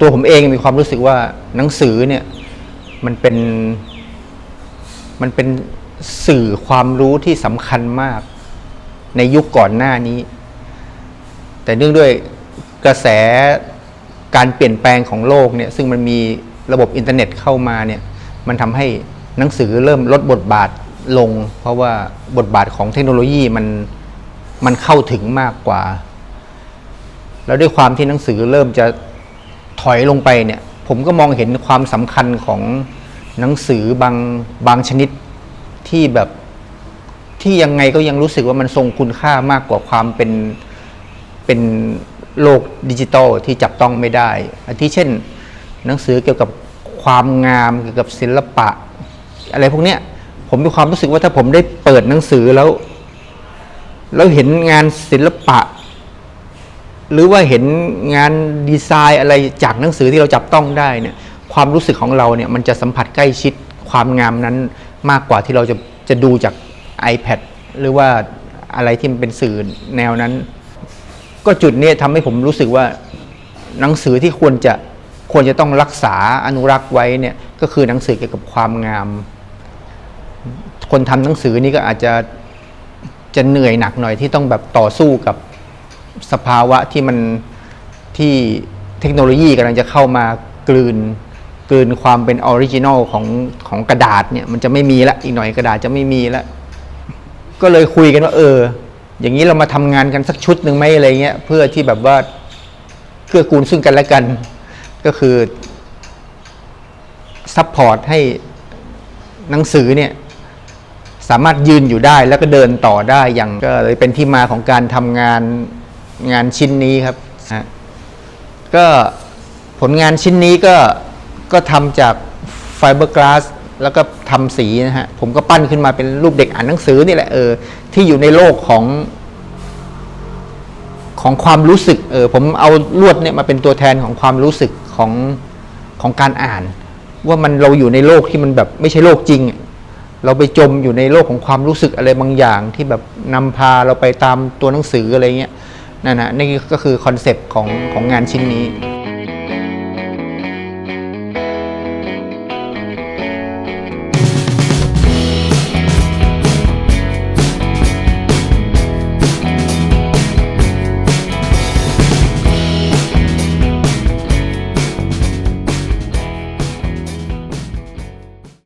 ตัวผมเองมีความรู้สึกว่าหนังสือเนี่ยมันเป็นมันเป็นสื่อความรู้ที่สำคัญมากในยุคก่อนหน้านี้ แต่เนื่องด้วยกระแสการเปลี่ยนแปลงของโลกเนี่ยซึ่งมันมีระบบอินเทอร์เน็ตเข้ามาเนี่ยมันทำให้หนังสือเริ่มลดบทบาทลง เพราะว่าบทบาทของเทคโนโลยีมันมันเข้าถึงมากกว่า แล้วด้วยความที่หนังสือเริ่มจะ ถอยลงไปเนี่ย ผมก็มองเห็นความสำคัญของหนังสือบางบางชนิดที่แบบที่ยังไงก็ยังรู้สึกว่ามันทรงคุณค่ามากกว่าความเป็นเป็นโลกดิจิตอลที่จับต้องไม่ได้อาทิเช่น หนังสือเกี่ยวกับความงามเกี่ยวกับศิลปะ อะไรพวกเนี้ยผมมีความรู้สึกว่าถ้าผมได้เปิดหนังสือแล้ว แล้วเห็นงานศิลปะ หรือว่าเห็นงานดีไซน์อะไรจากหนังสือที่เราจับต้องได้เนี่ยความรู้สึกของเราเนี่ยมันจะสัมผัสใกล้ชิดความงามนั้นมากกว่าที่เราจะจะดูจาก iPad หรือว่าอะไรที่มันเป็นสื่อแนวนั้น ก็จุดนี้ทำให้ผมรู้สึกว่าหนังสือที่ควรจะควรจะต้องรักษาอนุรักษ์ไว้เนี่ยก็คือหนังสือเกี่ยวกับความงาม คนทำหนังสือนี่ก็อาจจะจะเหนื่อยหนักหน่อยที่ต้องแบบต่อสู้กับ สภาวะที่มันที่เทคโนโลยีกำลังจะเข้ามากลืนกลืนความเป็นออริจินอลของของกระดาษเนี่ยมันจะไม่มีละอีกหน่อยกระดาษจะไม่มีละก็เลยคุยกันว่า เออ อย่างนี้เรามาทำงานกันสักชุดหนึ่งไหมอะไรเงี้ยเพื่อที่แบบว่าเพื่อกูลซึ่งกันและกัน ก็คือซัพพอร์ตให้หนังสือเนี่ยสามารถยืนอยู่ได้แล้วก็เดินต่อได้อย่างก็เลยเป็นที่มาของการทำงาน งานชิ้นนี้ครับฮะก็ผลงานชิ้นนี้ก็ก็ทำจากไฟเบอร์กลาสแล้วก็ทำสีนะฮะ ผมก็ปั้นขึ้นมาเป็นรูปเด็กอ่านหนังสือนี่แหละเออที่อยู่ในโลกของ ของความรู้สึกเออผมเอาลวดเนี่ยมาเป็นตัวแทนของความรู้สึกของของการอ่าน ว่ามันเราอยู่ในโลกที่มันแบบไม่ใช่โลกจริง เราไปจมอยู่ในโลกของความรู้สึกอะไรบางอย่างที่แบบนำพาเราไปตามตัวหนังสืออะไรเงี้ย นั่นนะนี่ก็คือคอนเซปต์ของของงานชิ้นนี้